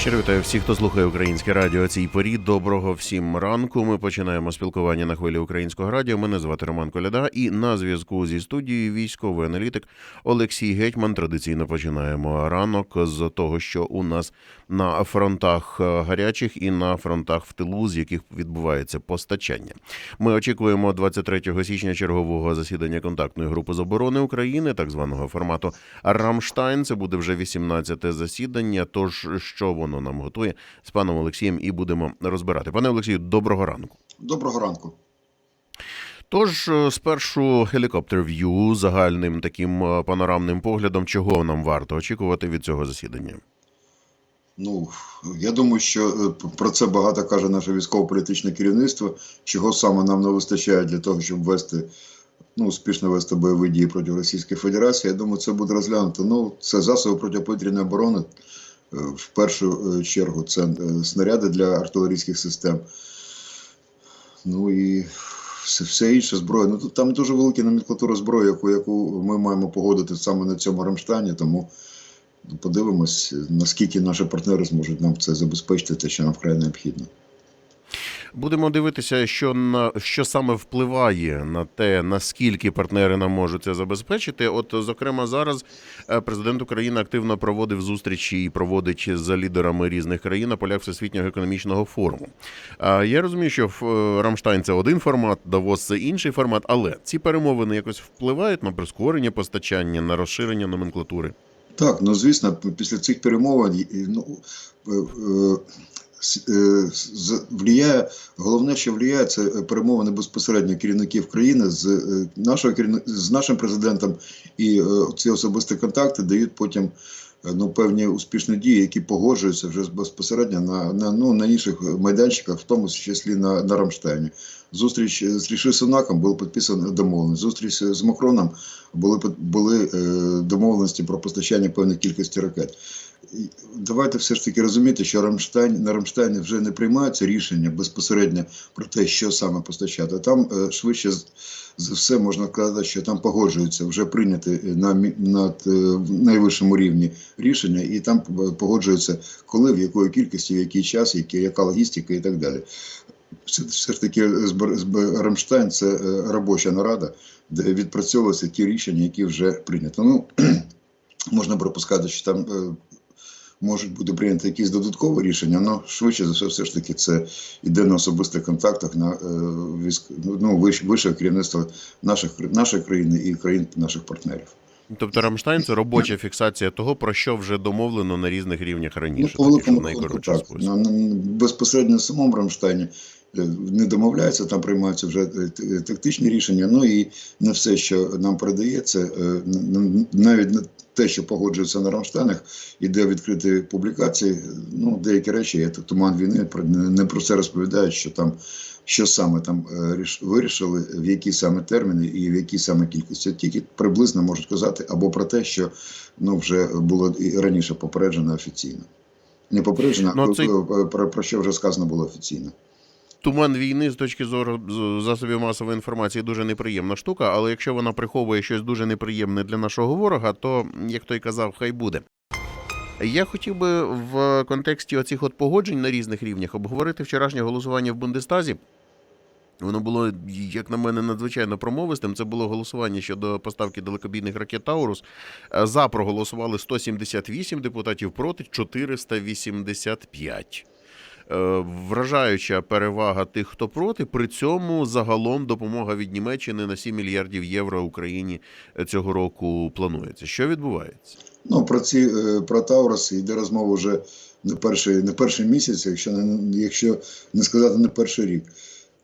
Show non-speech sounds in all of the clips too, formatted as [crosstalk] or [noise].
Щиро вітаю всіх, хто слухає українське радіо. Цій порі доброго всім ранку. Ми починаємо спілкування на хвилі українського радіо. Мене звати Роман Коляда, і на зв'язку зі студією військовий аналітик Олексій Гетьман. Традиційно починаємо ранок з того, що у нас на фронтах е, гарячих і на фронтах в тилу, з яких відбувається постачання. Ми очікуємо 23 січня чергового засідання контактної групи з оборони України, так званого формату Рамштайн. Це буде вже 18-те засідання. Тож що воно нам готує з паном Олексієм, і будемо розбирати. Пане Олексію, доброго ранку. Доброго ранку. Тож, е, спершу гелікоптер в'ю загальним таким е, панорамним поглядом, чого нам варто очікувати від цього засідання. Ну я думаю, що е, про це багато каже наше військово-політичне керівництво, чого саме нам не вистачає для того, щоб вести ну, успішно вести бойові дії проти Російської Федерації. Я думаю, це буде розглянуто. Ну, це засоби протиповітряної оборони. е, В першу е, чергу це снаряди для артилерійських систем. Ну і все, все інше зброя. Ну тут там дуже велика номенклатура зброї, яку, яку ми маємо погодити саме на цьому Рамштані. Тому Подивимось, наскільки наші партнери зможуть нам це забезпечити, те, що нам вкрай необхідно. Будемо дивитися, що на що саме впливає на те, наскільки партнери нам можуть це забезпечити. От, зокрема, зараз е, президент України активно проводив зустрічі і проводить з лідерами різних країн на полях всесвітнього економічного форуму. А Я розумію, що в- Рамштайн це один формат, Давос це інший формат, але ці перемовини якось впливають на прискорення постачання, на розширення номенклатури. Так, ну звісно, після цих перемовин ну, е, е, е, влияє, головне, що влияє, це перемовини безпосередньо керівників країни з, нашого, з нашим президентом, і ці особисті контакти дають потім ну, певні успішні дії, які погоджуються вже безпосередньо на, на, ну, на інших майданчиках, в тому числі на, на Рамштайні. Зустріч з Ріши Сунаком було підписано домовленість. Зустріч з Макроном були були е, домовленості про постачання певної кількості ракет. Давайте все ж таки розуміти, що Рамштайн на Рамштайні вже не приймаються рішення безпосередньо про те, що саме постачати. Там е, швидше за все можна сказати, що там погоджуються вже прийняті на мі- над е, найвищому рівні рішення, і там е, погоджуються коли, в якої кількості, в який час, яка логістика і так далі. Все, ж таки Рамштайн це е, робоча нарада, де відпрацьовуються ті рішення, які вже прийнято. Ну [clears throat] можна припускати, що там е, можуть бути прийняті якісь додаткові рішення, але швидше за все, все ж таки, це йде на особистих контактах на е, військ, ну, вище, вище керівництво наших нашої країни і країн наших партнерів. Тобто Рамштайн це робоча фіксація того, про що вже домовлено на різних рівнях раніше, Ну, по так, великому так. на, безпосередньо в самому Рамштайні не домовляються, там приймаються вже е, тактичні рішення. Ну і не все, що нам передається, е, навіть не те, що погоджується на Рамштайнах, іде відкриті публікації. Ну, деякі речі, є тут туман війни, не про це розповідають, що там. Що саме там е, ріш- вирішили, в які саме терміни і в якій саме кількості. Тільки приблизно можуть казати або про те, що ну вже було і раніше попереджено офіційно. Не попереджено, Ну, про, про, про що вже сказано було офіційно. Туман війни з точки зору засобів масової інформації дуже неприємна штука, але якщо вона приховує щось дуже неприємне для нашого ворога, то як той казав, хай буде. Я хотів би в контексті оцих от погоджень на різних рівнях обговорити вчорашнє голосування в Бундестазі. Воно було, як на мене, надзвичайно промовистим. Це було голосування щодо поставки далекобійних ракет Таурус. За проголосували 178 депутатів, проти 485. Е, Вражаюча перевага тих, хто проти. При цьому загалом допомога від Німеччини на 7 мільярдів євро Україні цього року планується. Що відбувається? Ну про ці е, про Таурус йде розмова вже не перший, не перший місяць, якщо не якщо не сказати не перший рік.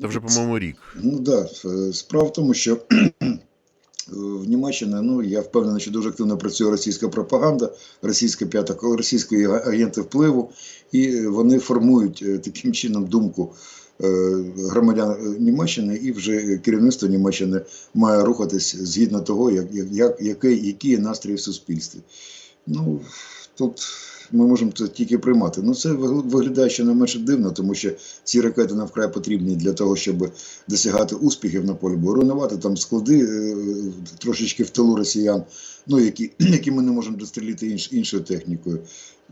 Це вже, по-моєму, рік. Ну да, е, справа в тому, що е, в Німеччині, ну я впевнений, що дуже активно працює російська пропаганда, російська п'ята російські агенти впливу, і вони формують е, таким чином думку е, громадян е, Німеччини, і вже керівництво Німеччини має рухатись згідно того, як, як, як, які є настрої в суспільстві. Ну тут ми можемо це тільки приймати. Ну це вигл- виглядає ще не менше дивно, тому що ці ракети нам вкрай потрібні для того, щоб досягати успіхів на полі бою, руйнувати там склади е, трошечки в тилу росіян, ну які, [clears throat] які ми не можемо дострілити інш, іншою технікою.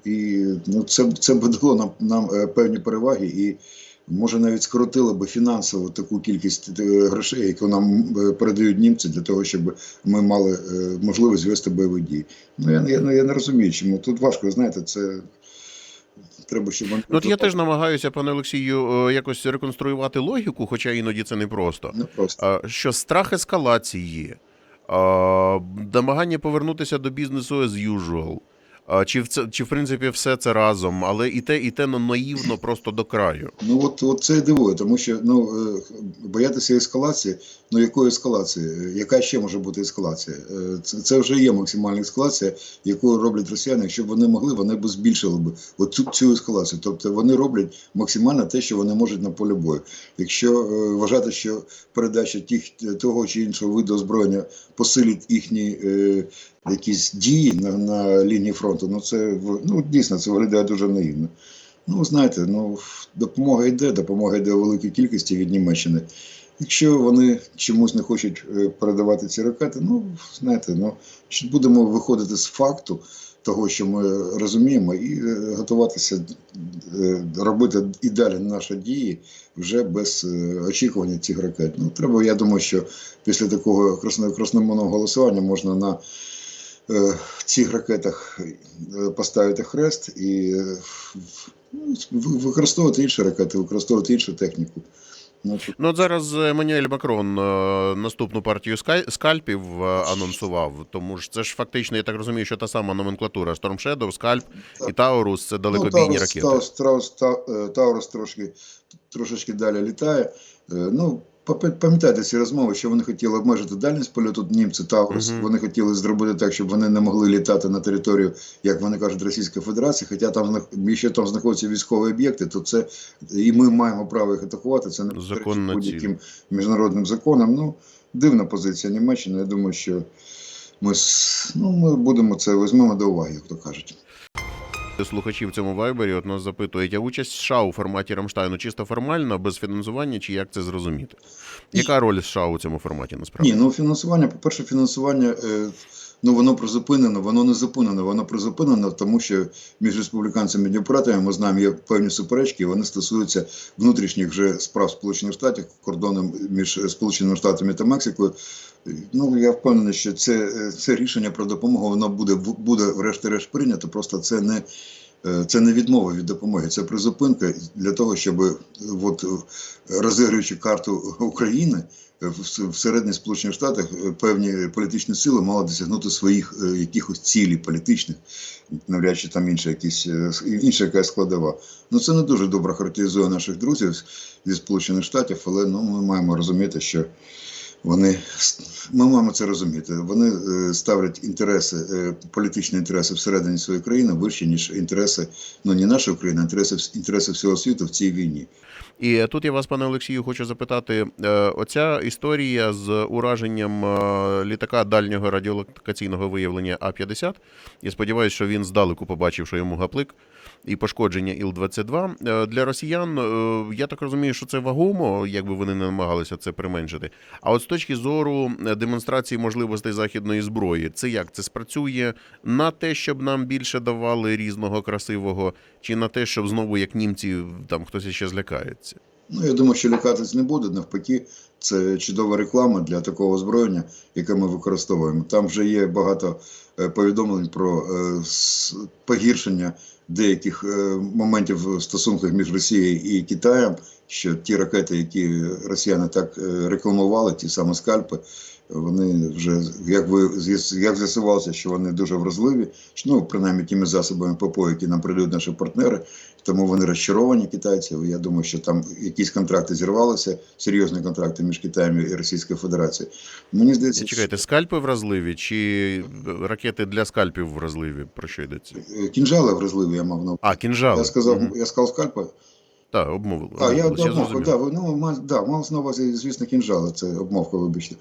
І ну, це, це б дало нам, нам е, певні переваги і може навіть скоротило би фінансово таку кількість е, грошей, яку нам е, передають німці для того, щоб ми мали е, можливість вести бойові дії. Ну я, я, ну, я не розумію, чому тут важко, знаєте, це треба, щоб вони Ну, от я теж намагаюся, пане Олексію, якось реконструювати логіку, хоча іноді це непросто. не просто. Що страх ескалації, намагання повернутися до бізнесу as usual. Чи в це чи в принципі все це разом, але і те, і те ну, наївно просто до краю. Ну от, от це дивує, тому що ну е, боятися ескалації. Ну якої ескалації? Яка ще може бути ескалація? Е, Це, це вже є максимальна ескалація, яку роблять росіяни. Якщо б вони могли, вони б збільшили б оцю цю ескалацію. Тобто вони роблять максимально те, що вони можуть на полі бою. Якщо е, вважати, що передача тих того чи іншого виду озброєння посилить їхні е, якісь дії на, на лінії фронту, ну це ну дійсно це виглядає дуже наївно. Ну, знаєте, ну допомога йде, допомога йде у великій кількості від Німеччини. Якщо вони чомусь не хочуть е, передавати ці ракети, ну знаєте, ну будемо виходити з факту того, що ми розуміємо, і е, готуватися е, робити і далі наші дії вже без очікування цих ракет. Ну треба, я думаю, що після такого красно- красномовного голосування можна на е, цих ракетах е, поставити хрест і е, ну, в- використовувати інші ракети, використовувати іншу техніку. Ну, Ну, от зараз Еммануель Макрон наступну партію скальпів анонсував, тому ж це ж фактично, я так розумію, що та сама номенклатура Storm Shadow, скальп і Таурус це далекобійні ну, Таурус, ракети. Таурус, Таурус, Таурус трошки, трошечки далі літає. Ну, пам'ятаєте ці розмови, що вони хотіли обмежити дальність польоту німці Таурус. Мгм. Вони хотіли зробити так, щоб вони не могли літати на територію, як вони кажуть, Російської Федерації. Хоча там якщо там знаходяться військові об'єкти, то це і ми маємо право їх атакувати. Це не будь-яким міжнародним законам. Ну, дивна позиція Німеччини. Я думаю, що ми, ну, ми будемо це візьмемо до уваги, як то кажуть. Слухачі в цьому вайбері от нас запитують, а участь США у форматі Рамштайну чисто формально, без фінансування, чи як це зрозуміти? Яка роль США у цьому форматі насправді? Ні, ну фінансування, по-перше, фінансування, е, ну воно призупинено, воно не зупинено, воно призупинено, тому що між республіканцями і демократами ми знаємо, є певні суперечки, і вони стосуються внутрішніх вже справ Сполучених Штатів, кордоном між Сполученими Штатами та Мексикою. Ну я впевнений, що це, це рішення про допомогу воно буде буде врешті-решт прийнято. Просто це не. е, Це не відмова від допомоги, це призупинка для того, щоб от, розігруючи карту України, в- всередині Сполучених Штатах е, певні політичні сили мали досягнути своїх е, якихось цілей політичних, навряд чи там інша якісь е, інша якась складова. Ну це не дуже добре характеризує наших друзів зі Сполучених Штатів, але ну ми маємо розуміти, що вони ми маємо це розуміти. Вони е, ставлять інтереси, е, політичні інтереси всередині своєї країни вище, ніж інтереси ну не нашої країни, а інтереси, інтереси всього світу в цій війні. І тут я вас, пане Олексію, хочу запитати: е, оця історія з ураженням літака дальнього радіолокаційного виявлення А-50. Я сподіваюся, що він здалеку побачив, що йому гаплик. І пошкодження Іл-22 Е, для росіян. е, Я так розумію, що це вагомо, якби вони не намагалися це применшити. А от з точки зору е, демонстрації можливостей західної зброї, це як це спрацює на те, щоб нам більше давали різного красивого, чи на те, щоб знову як німці там хтось ще злякається? Ну, я думаю, що лякатись не буде. Навпаки, це чудова реклама для такого озброєння, яке ми використовуємо. Там вже є багато е, повідомлень про е, погіршення деяких е, моментів в стосунках між Росією і Китаєм. Що ті ракети, які росіяни так рекламували, ті самі скальпи, вони вже як ви як з'ясувалося, що вони дуже вразливі, ну принаймні тими засобами ППО, які нам придають наші партнери. Тому вони розчаровані китайці. Я думаю, що там якісь контракти зірвалися, серйозні контракти між Китаєм і Російською Федерацією. Мені здається, Чекайте, скальпи вразливі чи ракети для скальпів вразливі? Про що йдеться? е, кінжали вразливі, я мав на А, кінжали. я сказав, Мгм. я сказав скальпа. Так, обмовили. А, я обмовились, обмовка, да, ну, да, мав на увазі, звісно, кінжали, це обмовка, вибачте.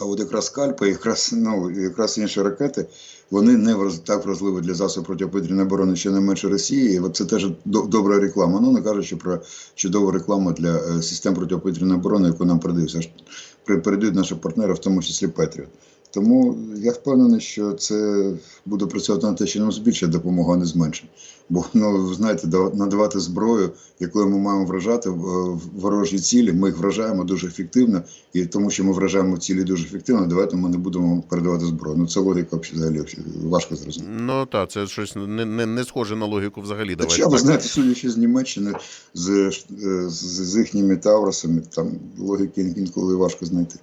А от якраз скальпи, якраз, ну, якраз інші ракети, вони не враз, так вразливі для засобів протиповітряної оборони, ще не менше Росії. І це теж до- добра реклама. Ну, не кажучи про чудову рекламу для е, систем протиповітряної оборони, яку нам передають, передають наші партнери, в тому числі Петріот. Тому я впевнений, що це буде працювати на те, що нам збільшить допомогу, а не зменшить. Бо ну, знаєте, да- надавати зброю, якою ми маємо вражати е, ворожі цілі, ми їх вражаємо дуже ефективно, і тому що ми вражаємо цілі дуже ефективно, давайте ми не будемо передавати зброю. Ну це логіка взагалі важко зрозуміти. Ну так, це щось не, не, не схоже на логіку взагалі. Давайте Хоча, ви знаєте, судячи з Німеччини, з, е, з, з їхніми Тавросами, там логіки інколи важко знайти.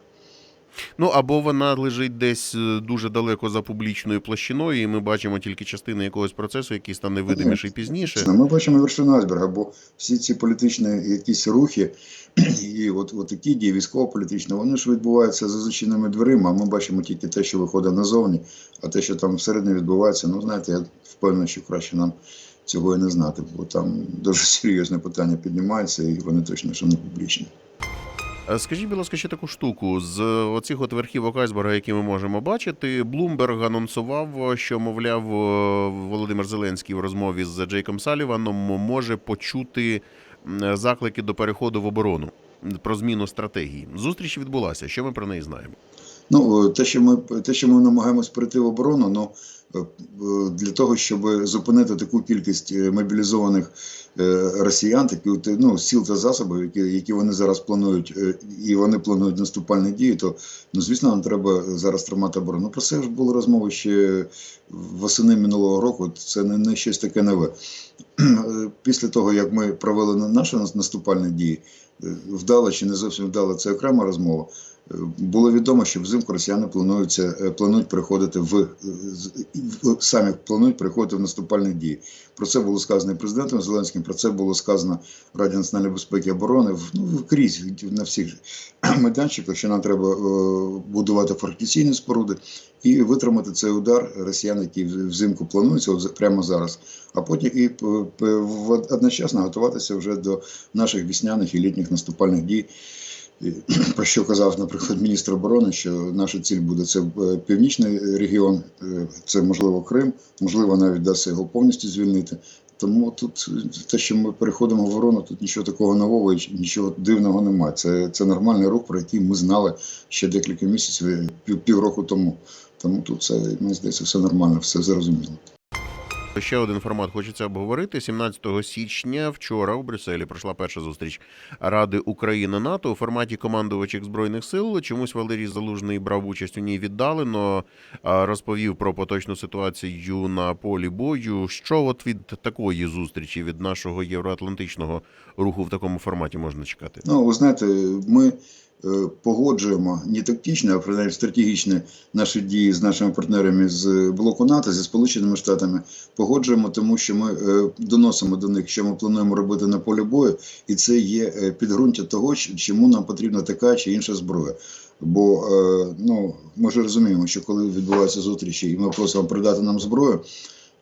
Ну або вона лежить десь е, дуже далеко за публічною площиною, і ми бачимо тільки частини якогось процесу, який стане видиміший пізніше. Ми бачимо вершину айсберга, бо всі ці політичні якісь рухи [clears throat] і от, от такі дії військово-політичні, вони ж відбуваються за зачиненими дверима, а ми бачимо тільки те, що виходить назовні, а те, що там всередині відбувається, ну знаєте, я впевнений, що краще нам цього і не знати, бо там дуже [laughs] серйозне питання піднімається, і вони точно що не публічні. Е, Скажіть, будь ласка, ще таку штуку. З оцих от верхівок айсберга, які ми можемо бачити, Блумберг анонсував, що, мовляв, е, Володимир Зеленський в розмові з Джейком Саліваном може почути заклики до переходу в оборону про зміну стратегії. Зустріч відбулася. Що ми про неї знаємо? Ну, е, те, що ми те, що ми намагаємось перейти в оборону, ну е, е, для того, щоб зупинити таку кількість е, мобілізованих е, росіян, такі е, ну, сіл та засобів, які, які вони зараз планують, е, і вони планують наступальні дії, то ну, звісно, нам треба зараз тримати оборону. Ну, Про це ж були розмови ще восени минулого року. Це не, не щось таке нове. Е, Після того, як ми провели на- наші наступальні дії, е, вдало чи не зовсім вдало, це окрема розмова. Е, Було відомо, що взимку росіяни плануються е, планують переходити в, е, самі планують переходити в наступальні дії. Про це було сказано президентом Зеленським. Про це було сказано Раді національної безпеки і оборони в- ну, крізь на всіх [clears throat] майданчиках, що нам треба е, будувати фортифікаційні споруди і витримати цей удар росіян, які взимку плануються прямо зараз. А потім і в- одночасно готуватися вже до наших весняних і літніх наступальних дій. [clears throat] Про що казав, наприклад, міністр оборони, що наша ціль буде це е, північний регіон, е, це можливо Крим, можливо, навіть вдасться його повністю звільнити. Тому тут те, що ми переходимо в оборону, тут нічого такого нового нічого дивного немає. Це, це нормальний рух, про який ми знали ще декілька місяців, пів, півроку тому. Тому тут це мені здається все нормально, все зрозуміло. Ще один формат хочеться обговорити. 17 січня вчора у Брюсселі пройшла перша зустріч Ради України НАТО у форматі командувачів збройних сил. Чомусь Валерій Залужний брав участь у ній віддалено, розповів про поточну ситуацію на полі бою. Що от від такої зустрічі від нашого євроатлантичного руху в такому форматі можна чекати? Ну, ви знаєте, ми погоджуємо не тактично, а принаймні стратегічно наші дії з нашими партнерами з блоку НАТО, зі Сполученими Штатами. Погоджуємо, тому що ми е, доносимо до них, що ми плануємо робити на полі бою, і це є е, підґрунтя того, чому нам потрібна така чи інша зброя. Бо е, ну, ми ж розуміємо, що коли відбуваються зустрічі, і ми просимо придати нам зброю,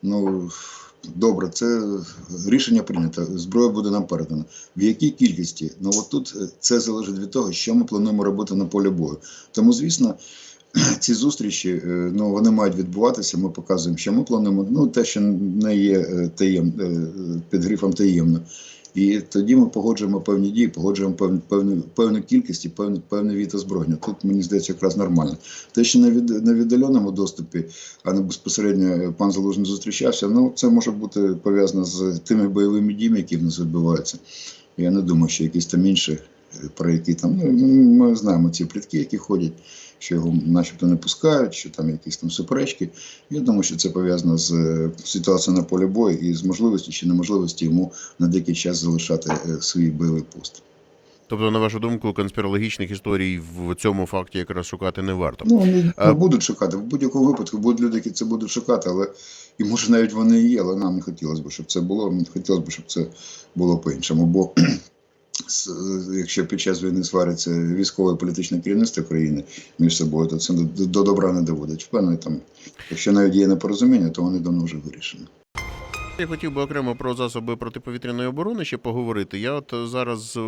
ну добре, це рішення прийнято. Зброя буде нам передана. В якій кількості? Ну от тут е, це залежить від того, що ми плануємо робити на полі бою. Тому, звісно, [clears throat] ці зустрічі е, ну, вони мають відбуватися. Ми показуємо, що ми плануємо. Ну, те, що не є е, таєм, під грифом таємно. І тоді ми погоджуємо певні дії, погоджуємо певну, певну, певну кількість і певний, певний від озброєння. Тут мені здається якраз нормально. Те, що на, від, на віддаленому доступі, а не безпосередньо пан Залужний зустрічався, ну це може бути пов'язано з тими бойовими діями, які в нас відбуваються. Я не думаю, що якісь там інші, е, про які там ну, ми знаємо ці плітки, які ходять, що його начебто не пускають, що там якісь там суперечки. Я думаю, що це пов'язано з е, ситуацією на полі бою і з можливістю чи неможливістю йому на деякий час залишати е, свій бойовий пост. Тобто, на вашу думку, конспірологічних історій в цьому факті якраз шукати не варто. Ну, вони А- будуть шукати. В будь-якому випадку будуть люди, які це будуть шукати, але і може навіть вони і є, але нам не хотілося б, щоб це було. Не хотілося б, щоб це було по-іншому. Бо с- якщо під час війни свариться військове політичне керівництво країни між собою, то це до, до добра не доводить. Впевнений, там, якщо навіть є непорозуміння, то вони давно вже вирішені. Я хотів би окремо про засоби протиповітряної оборони ще поговорити. Я от зараз е,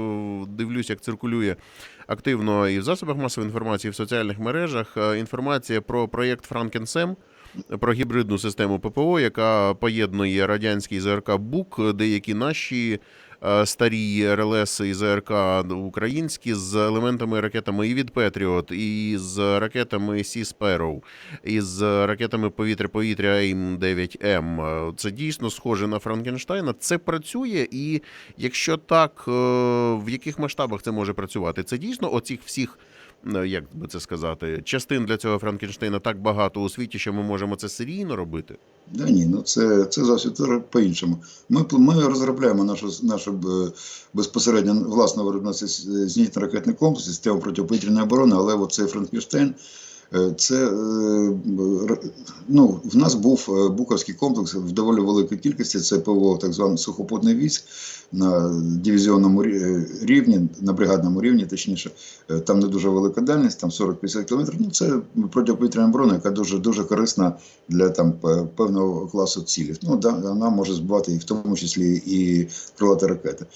дивлюсь, як циркулює активно і в засобах масової інформації, і в соціальних мережах е, інформація про проєкт Франкенсем. про гібридну систему ППО, яка поєднує радянський ЗРК БУК, деякі наші старі РЛС і ЗРК українські з елементами ракетами і від Петріот, і з ракетами Сі Sparrow, і з ракетами повітря-повітря AIM-9М. Е, Це дійсно схоже на Франкенштайна. Це працює, і якщо так, е, в яких масштабах це може працювати? Це дійсно оцих всіх. Е, Як би це сказати, частин для цього Франкенштейна так багато у світі, що ми можемо це серійно робити. Да ні, ну це, це зовсім по-іншому. Ми, пл- ми розробляємо нашу, нашу е, безпосередньо власне виробництво зенітно-ракетний комплекс, систему протиповітряної оборони, але оцей Франкенштейн, е, це е, ну, в нас був е, Буковський комплекс в доволі великій кількості. Це ПВО, так званий сухопутний військ на дивізіонному е, рівні, на бригадному рівні, точніше. Е, Там не дуже велика дальність, там 40-50 кілометрів. Ну це протиповітряна оборона, яка дуже дуже корисна для там певного класу цілей. Ну да, вона може збивати і в тому числі і крилаті ракети.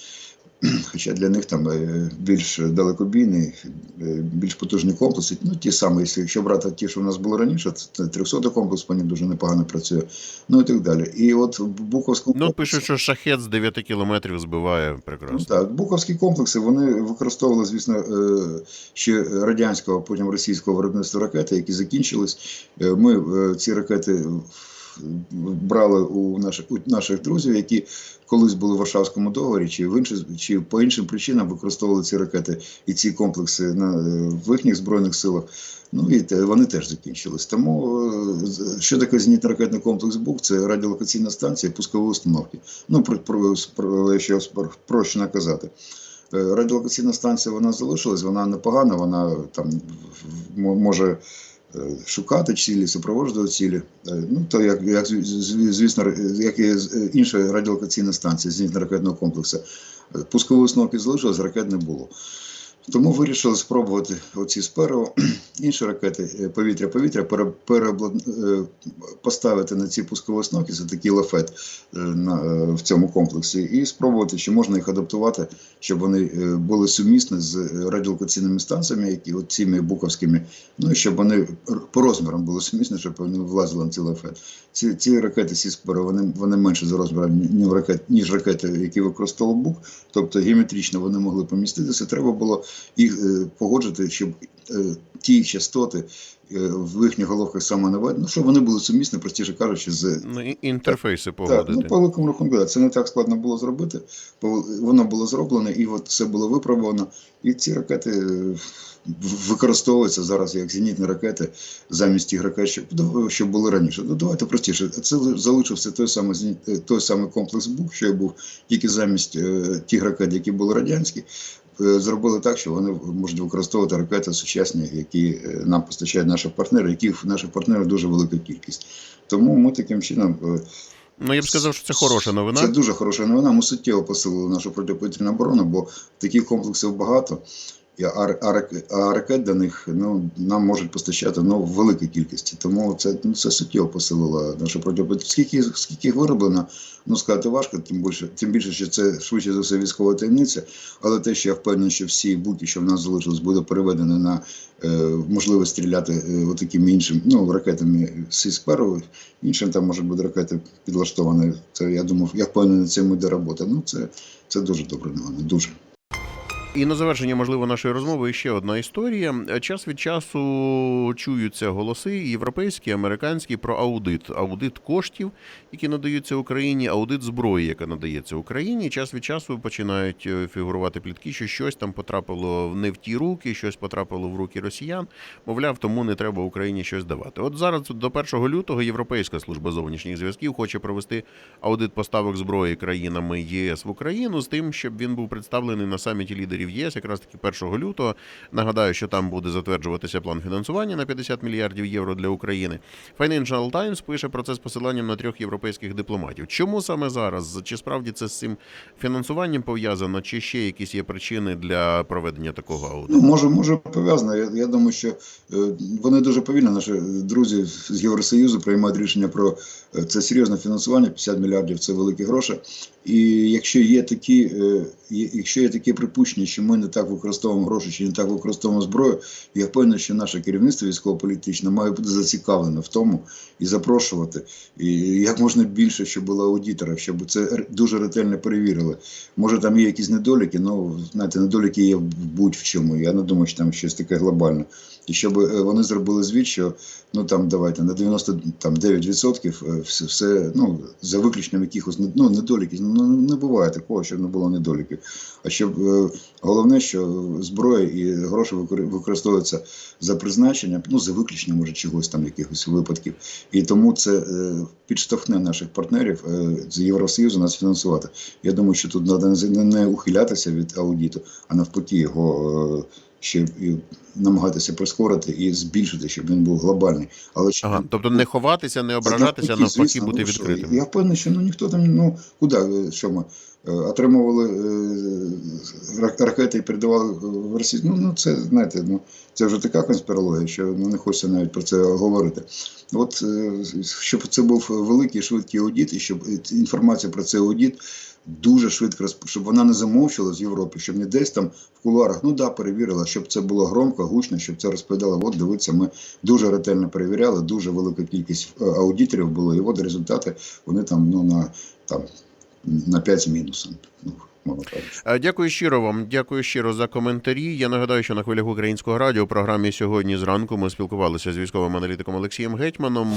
[clears throat] Хоча для них там е, більш далекобійний, е, більш потужні комплекси. Ну ті самі, якщо- брати ті, що в нас було раніше, це 300 комплекс по ним дуже непогано працює. Ну і так далі. І от в Буковському Ну, пише, що шахет з 9 кілометрів збиває Ну, прекрасно. так, буковські комплекси вони використовували, звісно, е, ще радянського, потім російського виробництва ракети, які закінчились. Ми ці ракети брали у наших, у наших друзів, які колись були в Варшавському договорі, чи в інші, чи по іншим причинам використовували ці ракети і ці комплекси на, в їхніх збройних силах. Ну і вони теж закінчились. Тому е, що таке зенітно-ракетний комплекс БУК? Це радіолокаційна станція пускової установки. Ну, про, про, про якщо спро- проще казати. Е, Радіолокаційна станція вона залишилась, вона непогана, вона там може шукати цілі, супроводжувати цілі. Е, Ну, то як, як зві- зві- звісно, як і е, інша радіолокаційна станція зенітно-ракетного комплексу. Е, Пускової установки залишилось, ракет не було. Тому вирішили спробувати оці спереду, [clears throat] інші ракети е, повітря-повітря пере, е, поставити на ці пускові установки, це такий лафет е, е, в цьому комплексі, і спробувати, чи можна їх адаптувати, щоб вони е, були сумісні з е, радіолокаційними станціями, які от цими буковськими, ну і щоб вони по розмірам були сумісні, щоб вони влазили на цей лафет. Ці, ці ракети Сіспера, вони, вони менше за розміром, ніж ракети, які використовував БУК, тобто геометрично вони могли поміститися. Треба було їх е, погоджувати, щоб е, ті частоти е, в їхніх головках саме наведені, ну, щоб вони були сумісні, простіше кажучи, з Ну, інтерфейси так, ну, по великому рахунку, це не так складно було зробити. Воно було зроблено, і от все було випробовано. І ці ракети використовуються зараз як зенітні ракети замість тих ракет, що, що були раніше. Ну, давайте простіше. Це залишився той самий, той самий комплекс БУК, що був тільки замість тих ракет, які були радянські. Е, Зробили так, що вони можуть використовувати ракети сучасні, які е, нам постачають наші партнери, яких наших партнерів дуже велика кількість. Тому ми таким чином е, Ну, я б сказав, що це хороша новина. це дуже хороша новина. Ми суттєво посилили нашу протиповітряну оборону, бо таких комплексів багато. А, а, рак- а ракет до них ну, нам можуть постачати ну, в великій кількості. Тому це, ну, це суттєво посилило нашу протиповітряну. Скільки, скільки вироблено, ну сказати важко, тим більше, тим більше, що це швидше за все військова таємниця. Але те, що я впевнений, що всі буки, що в нас залишилось, буде переведено на е, можливість стріляти е, отакими іншими ну, ракетами Сісперу, іншим там може бути ракети підлаштовані. Це я думав, я впевнений, цим іде робота. Ну це, це дуже добре новина, дуже. І на завершення, можливо, нашої розмови ще одна історія. Час від часу чуються голоси європейські, американські про аудит. Аудит коштів, які надаються Україні, аудит зброї, яка надається Україні. Час від часу починають е, фігурувати плітки, що щось там потрапило не в ті руки, щось потрапило в руки росіян. Мовляв, тому не треба Україні щось давати. От зараз до 1 лютого Європейська служба зовнішніх зв'язків хоче провести аудит поставок зброї країнами ЄС в Україну з тим, щоб він був представлений на саміті лідерів ЄС, якраз таки 1 лютого. Нагадаю, що там буде затверджуватися план фінансування на 50 мільярдів євро для України. Financial Times пише про це з посиланням на трьох європейських дипломатів. Чому саме зараз? Чи справді це з цим фінансуванням пов'язано, чи ще якісь є причини для проведення такого аудиту? Ну, може, може пов'язано. Я, я думаю, що е, вони дуже повільно, наші друзі з Євросоюзу приймають рішення про Це серйозне фінансування, 50 мільярдів це великі гроші. І якщо є такі, е, якщо є такі припущення, що ми не так використовуємо гроші чи не так використовуємо зброю, я впевнений, що наше керівництво військово-політичне має бути зацікавлене в тому і запрошувати, і як можна більше, щоб було аудиторів, щоб це дуже ретельно перевірили. Може, там є якісь недоліки, ну знаєте, недоліки є в будь-в чому. Я не думаю, що там щось таке глобальне. І щоб е, вони зробили звіт, що ну там давайте на 99% е, все, все ну, за виключенням якихось ну, недоліків. Ну не буває такого, щоб не було недоліків. А щоб е, головне, що зброя і гроші використовуються за призначенням, ну за виключенням може чогось там якихось випадків. І тому це підштовхне наших партнерів з Євросоюзу нас фінансувати. Я думаю, що тут треба не, не ухилятися від аудиту, а навпаки його ще і намагатися прискорити і збільшити, щоб він був глобальний. Але Ага, чи... тобто не ховатися, не ображатися, навпаки, навпаки, звісно, бути ну, відкритим. Я впевнений, що ну ніхто там, ну куди, е, що ми отримували е, ракети і передавали в Росію. Ну, ну це знаєте, ну це вже така конспірологія, що ну, не хочеться навіть про це говорити. От е, щоб це був великий швидкий аудит, і щоб е, інформація про цей аудит. Дуже швидко розп- щоб вона не замовчала з Європи, щоб не десь там в кулуарах, ну да, перевірила, щоб це було громко, гучно, щоб це розповідало. От дивіться, ми дуже ретельно перевіряли, дуже велика кількість е, аудиторів було, і от результати вони там ну на там на 5 з мінусом. Ну. Е, Дякую щиро вам. Дякую щиро за коментарі. Я нагадаю, що на хвилях українського радіо у програмі сьогодні зранку ми спілкувалися з військовим аналітиком Олексієм Гетьманом.